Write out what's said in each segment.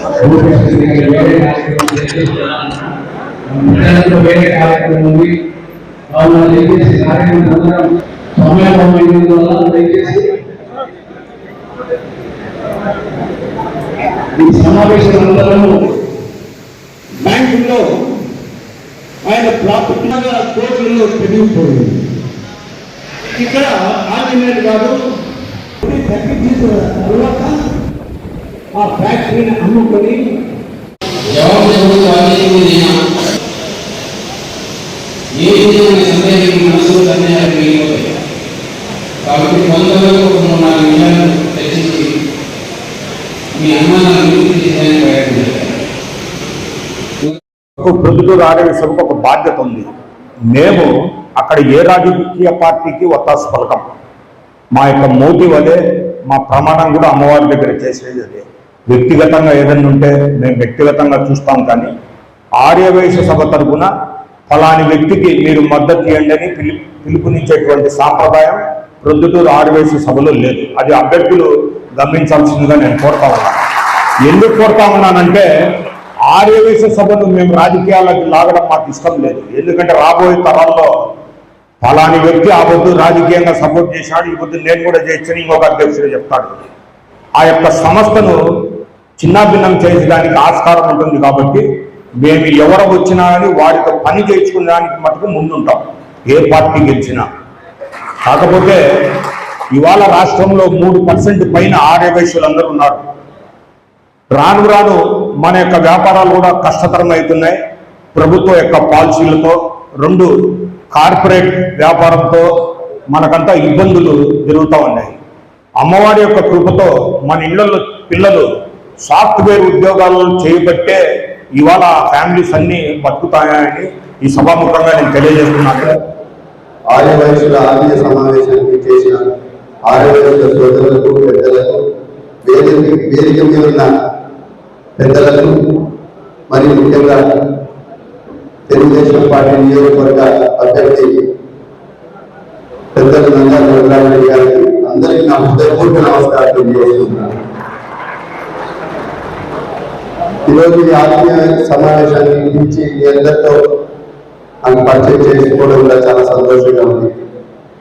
వేరే కార్యక్రమం వేరే కార్యక్రమం ఉంది దయచేసి కార్యక్రమం అందరం సమయం దయచేసి ఈ సమావేశం అందరము బ్యాంకుల్లో ఆయన ప్రాఫిట్ కోట్లలో పెరిగిపోయింది ఇక్కడ ఆర్గ్యుమెంట్ కాదు తగ్గి తీసుకున్న తర్వాత ఆ ఫ్యాక్టరీని అమ్ముకొని ఏ విధమైన సందేహం మనసులో సందేహాలు కాబట్టి కొంతవరకు ఒక మూడు నాలుగు విషయాలు చర్చించి మీ అనుమానాలు నివృత్తి చేయడానికి ఆరోగ్య సభకు ఒక బాధ్యత ఉంది. మేము అక్కడ ఏ రాజకీయ పార్టీకి ఒత్తాసు పలకం మా యొక్క మోదీ వలె మా ప్రమాణం కూడా అమ్మవారి దగ్గర చేసేది అదే. వ్యక్తిగతంగా ఏదైనా ఉంటే మేము వ్యక్తిగతంగా చూస్తాం కానీ ఆర్యవైశ్య సభ తరఫున ఫలాని వ్యక్తికి మీరు మద్దతు ఇవ్వండి అని పిలు పిలుపునిచ్చేటువంటి సాంప్రదాయం ప్రొద్దుటూరు ఆర్యవైశ్య సభలో లేదు. అది అభ్యర్థులు గమనించాల్సిందిగా నేను కోరుతా ఉన్నాను. ఎందుకు కోరుతా ఉన్నానంటే ఆర్యవేశ సభను మేము రాజకీయాలకు లాగడం మాకు ఇష్టం లేదు. ఎందుకంటే రాబోయే తరాల్లో ఫలాని వ్యక్తి ఆ పొద్దు రాజకీయంగా సపోర్ట్ చేశాడు ఈ పొద్దు నేను కూడా చేయొచ్చని ఇంకొక అధ్యక్షుడు చెప్తాడు. ఆ యొక్క సంస్థను చిన్నాభిన్నం చేయించడానికి ఆస్కారం ఉంటుంది కాబట్టి మేము ఎవరు వచ్చినా కానీ వారితో పని చేయించుకునేదానికి మటుకు ముందుంటాం. ఏ పార్టీ గెలిచినా. కాకపోతే ఇవాళ రాష్ట్రంలో మూడు పర్సెంట్ పైన ఆర్యవైశ్యులు అందరూ ఉన్నారు. రాను రాను మన యొక్క వ్యాపారాలు కూడా కష్టతరం అవుతున్నాయి ప్రభుత్వం యొక్క పాలసీలతో రెండు కార్పొరేట్ వ్యాపారంతో మనకంతా ఇబ్బందులు జరుగుతూ ఉన్నాయి. అమ్మవారి యొక్క కృపతో మన ఇళ్ళలో పిల్లలు సాఫ్ట్వేర్ ఉద్యోగాలు చేపట్టే ఇవాళ ఫ్యామిలీస్ అన్ని బతుకుతాయని ఈ సభాముఖంగా నేను తెలియజేస్తున్నాను. ఆర్య వయసుల ఆర్థిక సమావేశానికి చేసిన ఆర్య వయసుల సోదరులకు పెద్దలకు వేదిక వేదిక మీద ఉన్న పెద్దలకు మరియు ముఖ్యంగా తెలుగుదేశం పార్టీ నియోజకవర్గ అభ్యర్థి పెద్దలు నందా వెంకటరామరెడ్డి గారికి అందరికీ నా హృదయపూర్వక నమస్కారం తెలియజేస్తున్నాను. ఈరోజు ఈ ఆత్మీయ సమావేశాన్ని పిలిచి మీ అందరితో నాకు పరిచయం చేసుకోవడం కూడా చాలా సంతోషంగా ఉంది.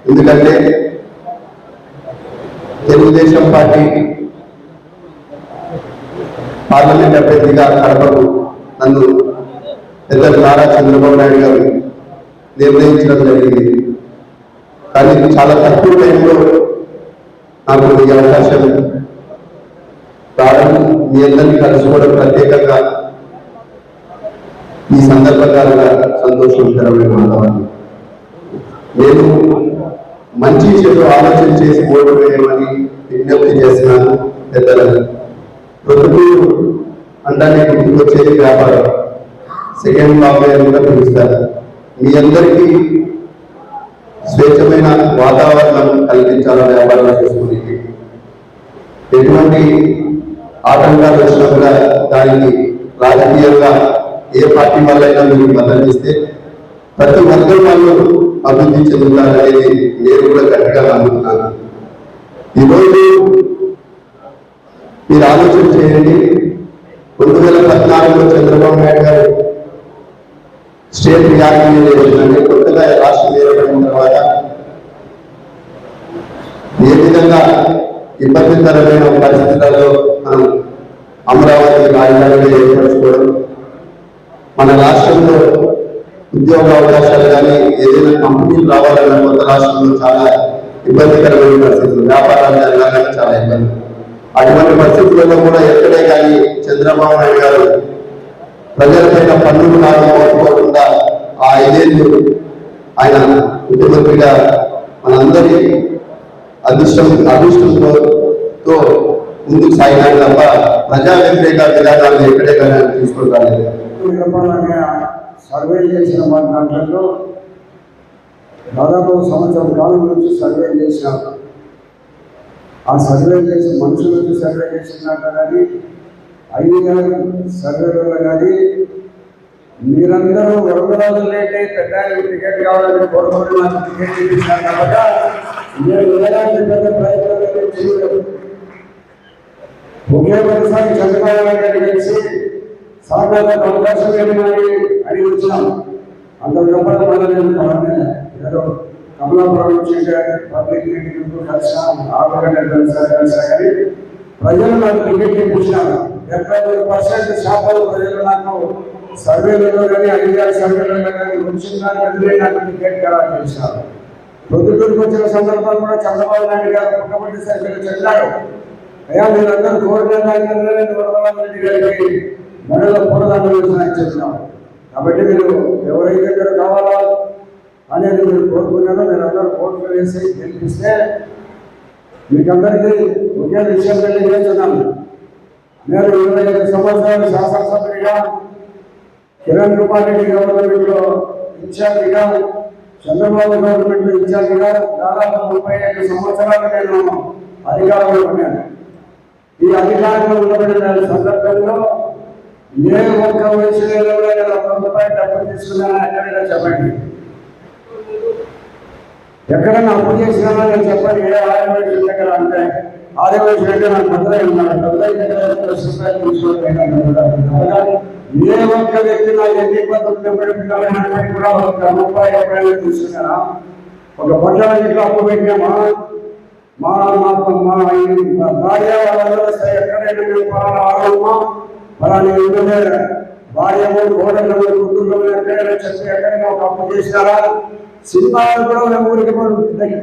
ఎందుకంటే తెలుగుదేశం పార్టీ పార్లమెంట్ అభ్యర్థిగా కడపకు నన్ను పెద్దలు నారా చంద్రబాబు నాయుడు గారు నిర్ణయించడం జరిగింది. కానీ చాలా తక్కువ టైంలో నాకు ఈ అవకాశం కాలం మీ అందరినీ కలుసుకోవడం ప్రత్యేకంగా ఈ సందర్భంగా సంతోషకరమైన వాతావరణం. నేను మంచి చెడు ఆలోచన చేసి ఓటు వేయమని విజ్ఞప్తి చేస్తున్నాను పెద్దలను. ప్రొద్దుటూరు అండాన్ని గుర్తుకొచ్చేది వ్యాపారం. సెకండ్ బాబాయ్ అని కూడా పిలుస్తారు. మీ అందరికీ స్వేచ్ఛమైన వాతావరణం కల్పించాలి వ్యాపారాలు చేసుకుని ఎటువంటి ఆటంకాలు వచ్చినా కూడా దానికి రాజకీయంగా ఏ పార్టీ వాళ్ళైనా మీరు మద్దతు ఇస్తే ప్రతి వర్గం వాళ్ళు అభివృద్ధి చెందుతారనేది నేను కూడా గట్టిగా నమ్ముతున్నాను. ఈరోజు మీరు ఆలోచన చేయండి. రెండు వేల పద్నాలుగులో చంద్రబాబు నాయుడు గారు స్టేట్ రియాక్టివేషన్ కొత్తగా రాష్ట్రం ఏర్పడిన తర్వాత ఏ విధంగా ఇబ్బందికరమైన పరిస్థితులలో మనం అమరావతి రాజధానిగా ఏర్పరచుకోవడం. మన రాష్ట్రంలో ఉద్యోగ అవకాశాలు కానీ ఏదైనా కంపెనీలు రావాలన్నా కొత్త రాష్ట్రంలో చాలా ఇబ్బందికరమైన పరిస్థితులు. వ్యాపారాలు జరగాలని చాలా ఇబ్బంది. అటువంటి పరిస్థితులలో కూడా ఎక్కడే కానీ చంద్రబాబు నాయుడు గారు ప్రజలపైన పన్నులు కాదు కోరుకోకుండా ఆ ఐదేళ్ళు ఆయన ముఖ్యమంత్రిగా మనందరి అదృష్టం అదృష్టంతో ముందుకు సాగినాడు తప్ప ప్రజా వ్యతిరేక విధానాలను ఎక్కడే కానీ ఆయన తీసుకొని రాలేదు సర్వే చేసిన వారి దాంట్లో దాదాపు సంవత్సరం కాలం నుంచి సర్వే చేసినాం. ఆ సర్వే చేసిన మనుషుల నుంచి సర్వే చేసినాక కానీ ఐదు కానీ సర్వేలలో కానీ మీరందరూ వరదరాజు లేటే పెద్ద ఆయనకు టికెట్ కావాలని కోరుకొని నాకు టికెట్ ఇప్పించాను కాబట్టి నేను ఎలాంటి ప్రయత్నం చేయలేదు. ఒకే ఒకసారి చంద్రబాబు నాయుడు గారిని సాధారణ అవకాశం ఏమని అని వచ్చాం అంత వినపడడం వల్ల ఏదో కమలాపురం నుంచి పబ్లిక్ మీటింగ్ కలిసా ఆరోగ్య కలిసా కలిసా కానీ ప్రజలు నాకు టికెట్ ఇప్పించినారు. డెబ్బై ఐదు పర్సెంట్ శాతం ప్రజలు నాకు సర్వేలలో కానీ అధికార సర్వేలలో కానీ వచ్చిన దానికంటే నాకు టికెట్ ఖరారు చేశారు. ప్రొద్దుటూరుకు వచ్చిన సందర్భాలు కూడా చంద్రబాబు నాయుడు గారు ముఖ్యమంత్రి సర్వేలు చెప్పారు. అయ్యా మీరందరూ కోరిన దానికంటే వరదరాజు రెడ్డి గారికి మెడలో పూలదండ వేసిన చెప్పినాం. కాబట్టి మీరు ఎవరైతే ఇక్కడ కావాలా అనేది మీరు కోరుకున్నారో మీరు అందరూ కోర్టులో వేసి గెలిపిస్తే మీకందరికీ ఒకే విషయం తెలియజేస్తున్నాను నేను ఇరవై ఐదు సంవత్సరాలు శాసనసభ్యుడిగా కిరణ్ కుమార్ రెడ్డి గవర్నమెంట్లో ఇన్ఛార్జిగా చంద్రబాబు గవర్నమెంట్ ఇన్ఛార్జిగా దాదాపు ముప్పై ఐదు సంవత్సరాలు నేను అధికారంలో ఉన్నాను. ఈ అధికారంలో ఉండబడిన సందర్భంలో ఏ ఒక్క వయసులో నేను ఒక్క రూపాయి డబ్బు తీసుకున్నానని ఎక్కడైనా చెప్పండి. ఎక్కడైనా అప్పు చేసినా నేను చెప్పండి. ఏ ఆదివాసి దగ్గర అంటే ఆదివాసి అంటే నాకు భద్రై ఉన్నాడు. భద్రై దగ్గర దస్ రూపాయలు ఏ ఒక్క వ్యక్తి నా ఎన్ని పద్ధతులు కూడా ఒక రూపాయి ఎప్పుడైనా తీసుకున్నారా? ఒక పట్టణ ఇంట్లో అప్పు పెట్టామా మా మా మా భార్య వాళ్ళందరూ ఎక్కడైనా మేము పలానా ఆడమ్మా పలానా ఇంట్లో భార్య కోడళ్ళు కుటుంబం ఎక్కడైనా చెప్పి ఎక్కడైనా ఒక అప్పు చేసినారా? సినిమాలు కూడా మేము ఊరికి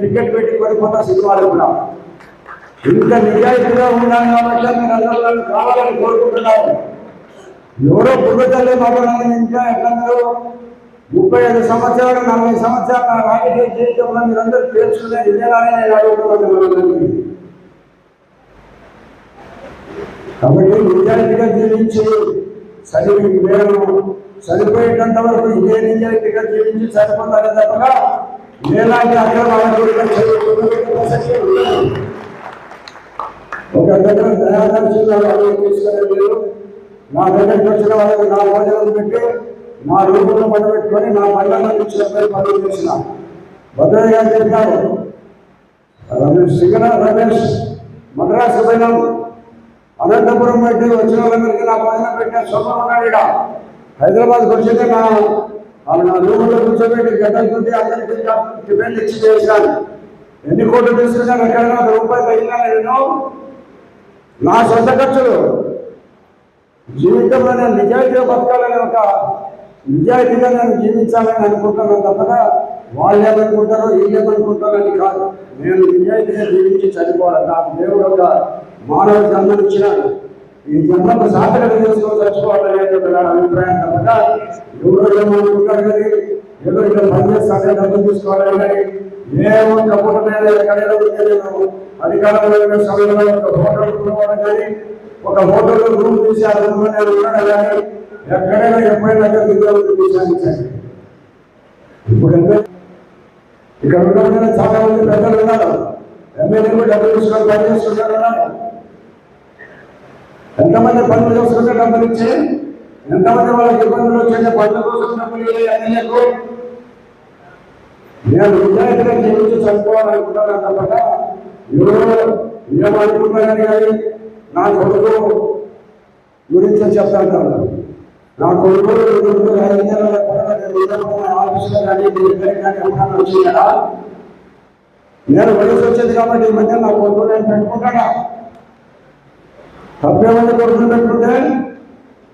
టికెట్ పెట్టి కొనుక్కుంటా సినిమాలు కూడా. ఇంత నిజాయితీగా ఉన్నాను కాబట్టి మీరు అందరూ కావాలని కోరుకుంటున్నారు ఎవరో పుట్టుతల్లి మాట్లాడాలని ఇంకా ఎట్లన్నారు ముప్పై ఐదు సంవత్సరాలు నలభై సంవత్సరాలు రాజకీయ జీవితంలో మీరందరూ తెలుసుకునే ఇదేనానే నేను అడుగుతున్నాను మిమ్మల్ని. కాబట్టి నిజాయితీగా జీవించి చదివి నేను చనిపోయేటంత వరకు ఇదే నిజాయితీగా జీవించి చనిపోతానే తప్పగా నేలాంటి అక్రమాలు ఒక దగ్గర దయాదర్శన వాళ్ళు తీసుకునే మీరు నా దగ్గరికి వచ్చిన వాళ్ళకి నా భోజనం పెట్టి మా రూపంలో పడబెట్టుకొని నా పండ్లలో నుంచి పనులు చేసిన భద్రయ్య గారు చెప్పినారు. రమేష్ సింగన రమేష్ మద్రాసు పోయినాం. అనంతపురం పెట్టి వచ్చిన వాళ్ళందరికీ నా పైన పెట్టిన సొంతం ఉన్నాడు హైదరాబాద్కి వచ్చింది నా వాళ్ళు నా రూపంలో కూర్చోబెట్టి గడ్డలు కొద్ది అందరికీ టిఫిన్ ఇచ్చి చేశాను ఎన్ని కోట్లు తీసుకున్నాను ఎక్కడైనా ఒక రూపాయి తగ్గినా నేను నా సొంత ఖర్చులు. జీవితంలో నేను నిజాయితీగా బతకాలనే ఒక నిజాయితీగా నేను జీవించాలని అనుకుంటున్నాను తప్పక. వాళ్ళు ఏమనుకుంటారో వీళ్ళు ఏమనుకుంటారో అని కాదు. నేను నిజాయితీగా జీవించి చనిపోవాలి. నాకు దేవుడు ఒక మానవ జన్మను ఇచ్చినాడు. ఈ జన్మకు సాధన చేసుకొని చచ్చిపోవాలనే నా అభిప్రాయం తప్పక. ఎవరు ఏమనుకుంటారు కానీ ఏదో ఇక్కడ పనిచేస్తానే డబ్బులు తీసుకోవాలని కానీ ఏ ఒక్క పూట మీద ఎక్కడైనా ఉంటే నేను అధికారంలో సమయంలో ఒక హోటల్ కానీ ఒక హోటల్లో రూమ్ తీసి ఆ రూమ్ నేను ఉన్నాను కానీ ఎక్కడైనా ఎప్పుడైనా విద్యార్థులు విచారించండి ఇప్పుడు ఎంత ఇక్కడ ఉన్న చాలా మంది పెద్దలు ఉన్నారు. ఎమ్మెల్యేలు డబ్బులు తీసుకొని పని చేసుకుంటారు ఎంతమంది పనులు చేసుకుంటే డబ్బులు ఇచ్చి ఎంతమంది వాళ్ళకి ఇబ్బందులు వచ్చే పనుల కోసం డబ్బులు ఇవ్వాలి ఎమ్మెల్యేకు నేను నిజాయితీగా జీవించి చనిపోవాలనుకుంటాను తప్పక. ఎవరో ఏమనుకుంటానని కానీ నా కొడుకు గురించి చెప్తాను. నా కొడుకు నేను ఆఫీసులో కానీ మీ దగ్గర నేను వయసు వచ్చింది కాబట్టి ఈ మధ్య నా కొడుకు నేను పెట్టుకుంటాడా? తప్పేమని కొడుకుని పెట్టుకుంటే?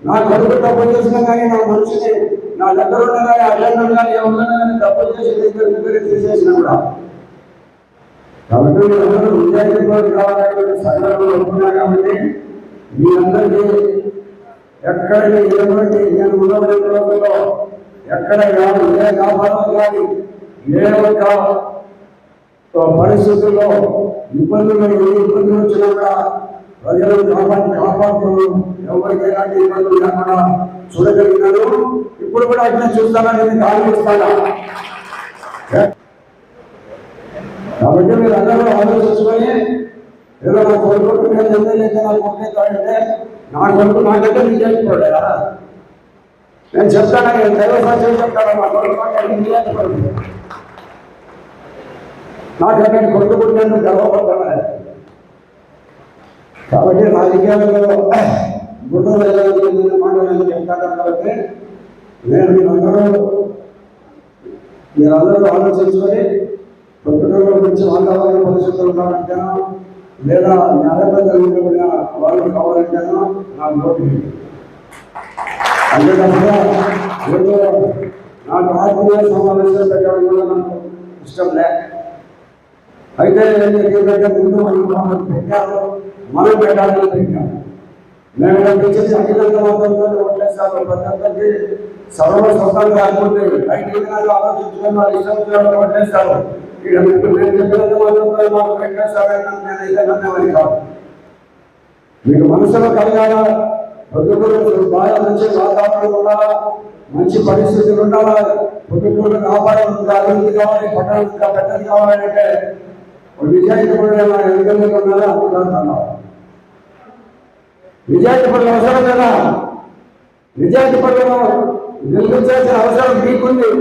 నా కొడుకు తప్పు చేసినా కానీ నా మనిషిని నా దగ్గర ఉన్న కానీ అడ్డంగా కానీ ఎవరైనా కానీ తప్పు చేసి దగ్గర దగ్గర కూడా. కాబట్టి మీరందరూ విద్యార్థులు కావాలనేటువంటి సందర్భంలో ఉంటున్నారు కాబట్టి మీరందరికీ ఎక్కడ ఎటువంటి నేను ఉన్నటువంటి రోజుల్లో ఎక్కడ కాదు ఏ వ్యాపారం కానీ ఏ ఒక్క పరిస్థితుల్లో ఇబ్బందులు ఏ ఇబ్బందులు వచ్చినా కూడా ప్రజలను కాపాడు కాపాడుతూ ఎవరికి ఎలాంటి ఇబ్బందులు లేకుండా చూడగలిగినారు. ఇప్పుడు కూడా అట్లా చూస్తానని నేను ఆలోచిస్తాను కాబట్టి మీరు అందరూ ఆలోచించుకొని ఏదో నా కొడుకు నేను ఎమ్మెల్యే నా కొడుకే అంటే నా కొడుకు నాకంటే నిజాయితీపడు కదా నేను చెప్తాను నేను దైవ సాక్ష్యం చెప్తాను నా కొడుకు నాకంటే నిజాయితీపడు నాకంటే కొడుకు పుట్టినందుకు గర్వపడతాను కాబట్టి రాజకీయాలలో గుడ్డ వెళ్ళాలని మాటలు చెప్తాను కాబట్టి నేను మీరందరూ మీరందరూ ఆలోచించుకొని ప్రొద్దుటూరులో గురించి వాతావరణ పరిస్థితులు ఉన్నారంటేనో లేదా న్యాయబద్ధంగా కూడా వాళ్ళు కావాలంటేనో? నాకు ఓటు వేయండి. అంతే తప్ప ఏదో నాకు ఆత్మీయ సమావేశం పెట్టడం కూడా నాకు ఇష్టం లే. అయితే ఏంటంటే ముందు మనం మనం మనం పెట్టాలని పెట్టాము మేము వచ్చేసి అఖిలంగా మాత్రం ఒకేసారి ప్రతి ఒక్కరికి సర్వ స్వతంత్రంగా అనుకుంటే బయట విధానాలు వాళ్ళు ఇష్టం వచ్చినట్టు మీకు నేను చెప్పినంత మాత్రం మాకు పెట్టేస్తారని నేను కాదు మీకు మనసులో కలగాల? పొద్దుటూరు బాగా మంచి వాతావరణం ఉండాలా? మంచి పరిస్థితులు ఉండాలా? పొద్దుటూరు వ్యాపారం అభివృద్ధి కావాలి పట్టణం పెద్దది కావాలంటే ఒక నిజాయితీ పడిన ఉన్నారా అనుకుంటున్నాను నిజాయితీ పనులు అవసరం కదా? నిజాయితీ పనులను నిర్మించాల్సిన అవసరం మీకుంది.